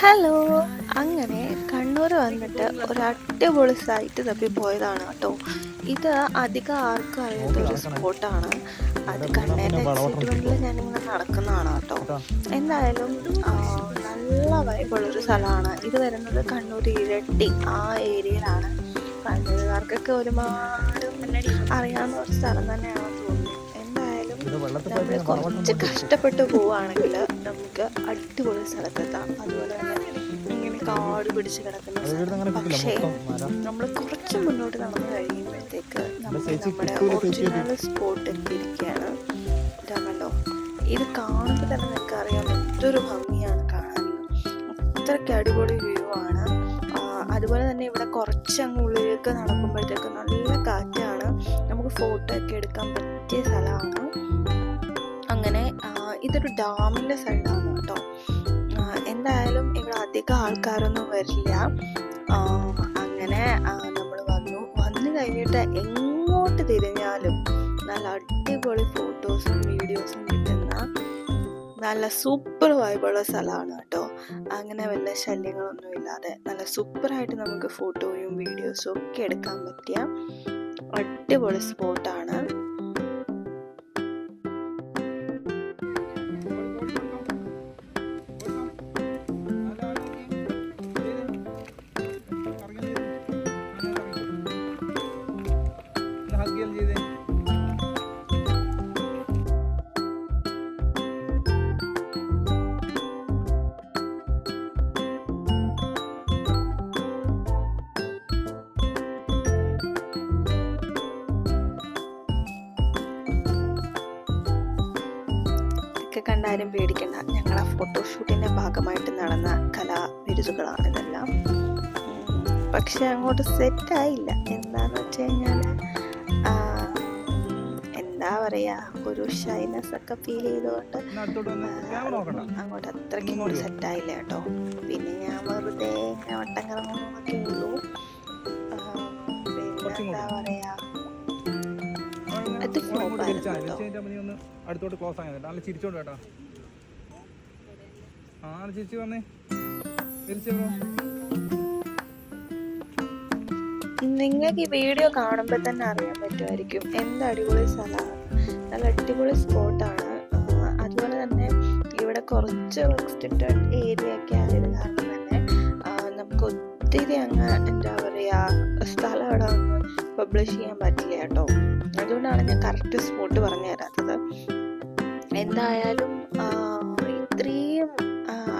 Hello. അങ്ങനെ കണ്ണൂർ വന്നിട്ട് ഒരു അടിപൊളി സൈറ്റ് തപ്പി പോയതാണ് കേട്ടോ. ഇത് അധികം ആർക്കും അറിയാത്ത ഒരു സ്പോട്ടാണ് അത് കണ്ണേന്റെ എക്സൈറ്റ്മെന്റിൽ ഞാനിങ്ങനെ നടക്കുന്നതാണ് കേട്ടോ. എന്തായാലും നല്ല വൈബുള്ളൊരു സ്ഥലമാണ്. ഇത് വരുന്നത് കണ്ണൂർ ഇരട്ടി ആ ഏരിയയിലാണ് കണ്ണൂരുകാർക്കൊക്കെ ഒരുപാട് അറിയാവുന്ന ഒരു സ്ഥലം തന്നെയാണ് തോന്നുന്നു. എന്തായാലും നമ്മൾ കുറച്ച് കഷ്ടപ്പെട്ട് പോവുകയാണെങ്കിൽ നമുക്ക് അടിപൊളി സ്ഥലത്തെത്താം. അതുപോലെ തന്നെ ഇങ്ങനെ കാട് പിടിച്ച് കിടക്കുന്ന സ്ഥലം പക്ഷേ നമ്മൾ കുറച്ച് മുന്നോട്ട് നടന്നു കഴിയുമ്പോഴത്തേക്ക് നമ്മുടെ ഒറിജിനൽ സ്പോട്ട് എത്തിയിരിക്കുകയാണ്. ഇതാണല്ലോ ഇത് കാണുമ്പോൾ തന്നെ നിങ്ങൾക്ക് അറിയാം എന്തൊരു ഭംഗിയാണ് കാണാൻ. അത്രയ്ക്ക് അടിപൊളി വ്യൂ ആണ്. അതുപോലെ തന്നെ ഇവിടെ കുറച്ച് അങ്ങ് ഉള്ളിലേക്ക് നടക്കുമ്പോഴത്തേക്ക് നല്ല കാറ്റാണ്. നമുക്ക് ഫോട്ടോ ഒക്കെ എടുക്കാൻ പറ്റിയ സ്ഥലമാണ്. ഇതൊരു ഡാമിന്റെ സൈഡാണ് കേട്ടോ. എന്തായാലും ഇവിടെ അധികം ആൾക്കാരൊന്നും വരില്ല. അങ്ങനെ നമ്മൾ വന്നു. വന്നു കഴിഞ്ഞിട്ട് എങ്ങോട്ട് തിരിഞ്ഞാലും നല്ല അടിപൊളി ഫോട്ടോസും വീഡിയോസും കിട്ടുന്ന നല്ല സൂപ്പർ വൈബുള്ള സ്ഥലമാണ് കേട്ടോ. അങ്ങനെ വല്ല ശല്യങ്ങളൊന്നും ഇല്ലാതെ നല്ല സൂപ്പറായിട്ട് നമുക്ക് ഫോട്ടോയും വീഡിയോസും ഒക്കെ എടുക്കാൻ പറ്റിയ അടിപൊളി സ്പോട്ടാണ്. ഒക്കെ കണ്ടാലും പേടിക്കണ്ട. ആ ഫോട്ടോഷൂട്ടിന്റെ ഭാഗമായിട്ട് നടന്ന കലാവിരുതുകളാണ് ഇതെല്ലാം. പക്ഷെ അങ്ങോട്ട് സെറ്റ് ആയില്ല. എന്താന്ന് വെച്ച് കഴിഞ്ഞാൽ എന്താ പറയാ ഒരു ഷൈനസ് ഒക്കെ ഫീൽ ചെയ്തുകൊണ്ട് അങ്ങോട്ട് അത്രയ്ക്ക് ഇങ്ങോട്ട് സെറ്റ് ആയില്ല കേട്ടോ. പിന്നെ ഞാൻ വെറുതെ ഇങ്ങനെ വട്ടം flop ആയിരുന്നു കേട്ടോ. ഒന്ന് അടുത്തോട്ട് ക്ലോസ് ആയത് നല്ല ചിരിച്ചോണ്ട് കേട്ടോ ആ ചിരിച്ചു വന്നേ. തിരിച്ചു നിങ്ങൾക്ക് ഈ വീഡിയോ കാണുമ്പോൾ തന്നെ അറിയാൻ പറ്റുമായിരിക്കും. എന്ത് അടിപൊളി സ്ഥലമാണ്. നല്ല അടിപൊളി സ്പോട്ടാണ് അതുപോലെ തന്നെ ഇവിടെ കുറച്ച് റെസ്ട്രിക്റ്റഡ് ഏരിയ ഒക്കെ ആയത് കാരണം ഒത്തിരി അങ്ങ് എന്താ പറയുക സ്ഥലം അവിടെ അങ്ങ് പബ്ലിഷ് ചെയ്യാൻ പറ്റില്ല കേട്ടോ. അതുകൊണ്ടാണ് ഞാൻ കറക്റ്റ് സ്പോട്ട് പറഞ്ഞു തരാത്തത്. എന്തായാലും ഇത്രയും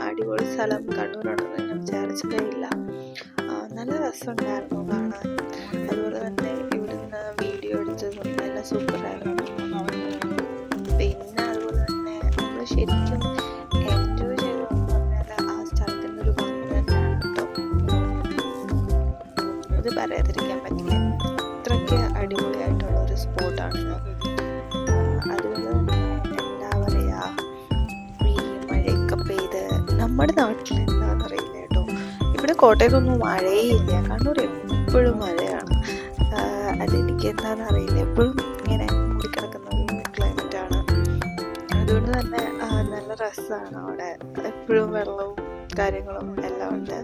അടിപൊളി സ്ഥലം കണ്ണൂരുണ്ടെന്ന് ഞാൻ വിചാരിച്ചതേ ഇല്ല നല്ല രസമുണ്ടായിരുന്നു കാണാൻ. അതുപോലെ തന്നെ ഇവിടുന്ന് വീഡിയോ എടുത്തതും നല്ല സൂപ്പറായിരുന്നു പിന്നെ അതുപോലെ തന്നെ നമ്മൾ ശരിക്കും പറയാതിരിക്കാൻ പറ്റില്ല. അത്രയ്ക്ക് അടിപൊളിയായിട്ടുള്ള ഒരു സ്പോട്ടാണ്. അതുകൊണ്ട് എന്താ പറയുക ഈ മഴയൊക്കെ പെയ്ത് നമ്മുടെ നാട്ടിൽ എന്താണെന്ന് അറിയില്ല കേട്ടോ. ഇവിടെ കോട്ടയത്തൊന്നും മഴയേ ഇല്ല കണ്ണൂർ എപ്പോഴും മഴയാണ്. അതെനിക്ക് എന്താണെന്ന് അറിയില്ല. എപ്പോഴും ഇങ്ങനെ മൂടിക്കിടക്കുന്ന ഒരു ആണ്. അതുകൊണ്ട് തന്നെ നല്ല രസമാണ് അവിടെ. എപ്പോഴും വെള്ളവും കാര്യങ്ങളും എല്ലാം ഉണ്ട്.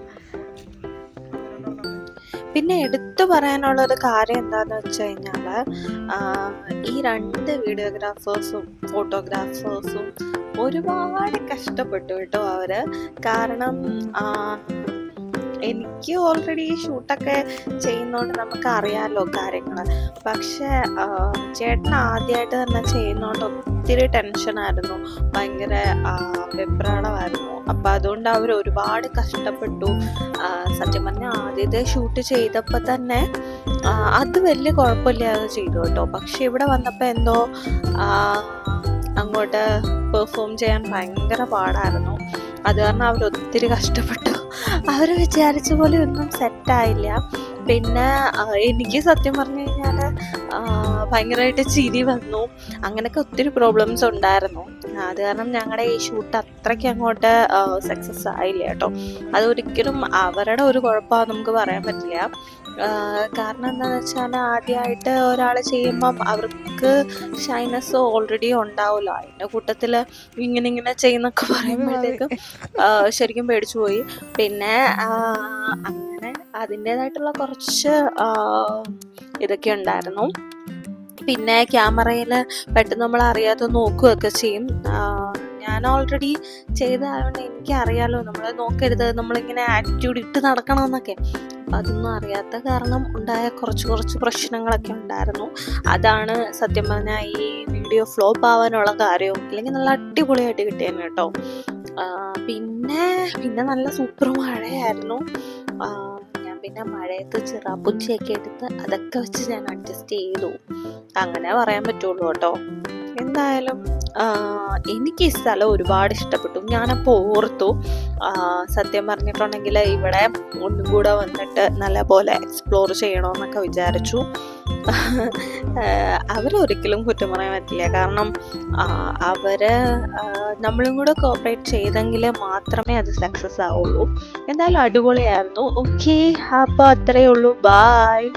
പിന്നെ എടുത്തു പറയാനുള്ള ഒരു കാര്യം എന്താന്ന് വെച്ച് കഴിഞ്ഞാൽ ഈ രണ്ട് വീഡിയോഗ്രാഫേഴ്സും ഫോട്ടോഗ്രാഫേഴ്സും ഒരുപാട് കഷ്ടപ്പെട്ടു കേട്ടോ അവർ. കാരണം എനിക്ക് ഓൾറെഡി ഷൂട്ടൊക്കെ ചെയ്യുന്നതുകൊണ്ട് നമുക്ക് അറിയാമല്ലോ കാര്യങ്ങൾ പക്ഷെ ചേട്ടൻ ആദ്യമായിട്ട് തന്നെ ചെയ്യുന്നതുകൊണ്ട് ഒത്തിരി ടെൻഷനായിരുന്നു ഭയങ്കര അഭിപ്രായമായിരുന്നു അപ്പം അതുകൊണ്ട് അവർ ഒരുപാട് കഷ്ടപ്പെട്ടു. സത്യം പറഞ്ഞാൽ ആദ്യത്തെ ഷൂട്ട് ചെയ്തപ്പോൾ തന്നെ അത് വലിയ കുഴപ്പമില്ലാതെ ചെയ്തു കേട്ടോ. പക്ഷെ ഇവിടെ വന്നപ്പോൾ എന്തോ അങ്ങോട്ട് പെർഫോം ചെയ്യാൻ ഭയങ്കര പാടായിരുന്നു. അത് കാരണം അവർ ഒത്തിരി കഷ്ടപ്പെട്ടു. അവർ വിചാരിച്ച പോലെ ഒന്നും സെറ്റായില്ല പിന്നെ എനിക്ക് സത്യം പറഞ്ഞു കഴിഞ്ഞാൽ ഭയങ്കരമായിട്ട് ചിരി വന്നു. അങ്ങനെയൊക്കെ ഒത്തിരി പ്രോബ്ലംസ് ഉണ്ടായിരുന്നു. അത് കാരണം ഞങ്ങളുടെ ഈ ഷൂട്ട് അത്രയ്ക്ക് അങ്ങോട്ട് സക്സസ് ആയില്ല കേട്ടോ. അതൊരിക്കലും അവരുടെ ഒരു കുഴപ്പമാണ് നമുക്ക് പറയാൻ പറ്റില്ല. കാരണം എന്താണെന്ന് വെച്ചാൽ ആദ്യമായിട്ട് ഒരാൾ ചെയ്യുമ്പം അവർക്ക് ഷൈനസ് ഓൾറെഡി ഉണ്ടാവുമല്ലോ. അതിന്റെ കൂട്ടത്തിൽ ഇങ്ങനെ ഇങ്ങനെ ചെയ്യുന്നൊക്കെ പറയുമ്പോഴത്തേക്കും ശരിക്കും പേടിച്ചു പോയി. പിന്നെ അതിന്റേതായിട്ടുള്ള കുറച്ച് ഇതൊക്കെ ഉണ്ടായിരുന്നു. പിന്നെ ക്യാമറയിൽ പെട്ടെന്ന് നമ്മൾ അറിയാതെ നോക്കുകയൊക്കെ ചെയ്യും. ഞാൻ ഓൾറെഡി ചെയ്തതായതുകൊണ്ട് എനിക്കറിയാലോ. നമ്മൾ നോക്കരുത്. നമ്മളിങ്ങനെ ആറ്റിറ്റ്യൂഡ് ഇട്ട് നടക്കണമെന്നൊക്കെ. അപ്പം അതൊന്നും അറിയാത്ത കാരണം ഉണ്ടായ കുറച്ച് കുറച്ച് പ്രശ്നങ്ങളൊക്കെ ഉണ്ടായിരുന്നു. അതാണ് സത്യം പറഞ്ഞാൽ ഈ വീഡിയോ ഫ്ലോപ്പ് ആവാനുള്ള കാര്യവും ഇല്ലെങ്കിൽ നല്ല അടിപൊളിയായിട്ട് കിട്ടിയേനെ കേട്ടോ. പിന്നെ പിന്നെ നല്ല സൂപ്പർ മഴയായിരുന്നു. പിന്നെ മഴയത്ത് ചിറാപ്പുഞ്ചയൊക്കെ എടുത്ത് അതൊക്കെ വെച്ച് ഞാൻ അഡ്ജസ്റ്റ് ചെയ്തു. അങ്ങനെ പറയാൻ പറ്റുള്ളൂ കേട്ടോ. എന്തായാലും എനിക്ക് ഈ സ്ഥലം ഒരുപാട് ഇഷ്ടപ്പെട്ടു. ഞാനപ്പോൾ ഓർത്തു സത്യം പറഞ്ഞിട്ടുണ്ടെങ്കിൽ ഇവിടെ ഒന്നും കൂടെ വന്നിട്ട് നല്ലപോലെ എക്സ്പ്ലോർ ചെയ്യണമെന്നൊക്കെ വിചാരിച്ചു. അവരൊരിക്കലും കുറ്റം പറയാൻ പറ്റില്ല. കാരണം അവർ നമ്മളും കൂടെ കോപ്പറേറ്റ് ചെയ്തെങ്കിൽ മാത്രമേ അത് സക്സസ് ആവുള്ളൂ. എന്തായാലും അടിപൊളിയായിരുന്നു. ഓക്കെ അപ്പോൾ അത്രയേ ഉള്ളൂ. ബായ്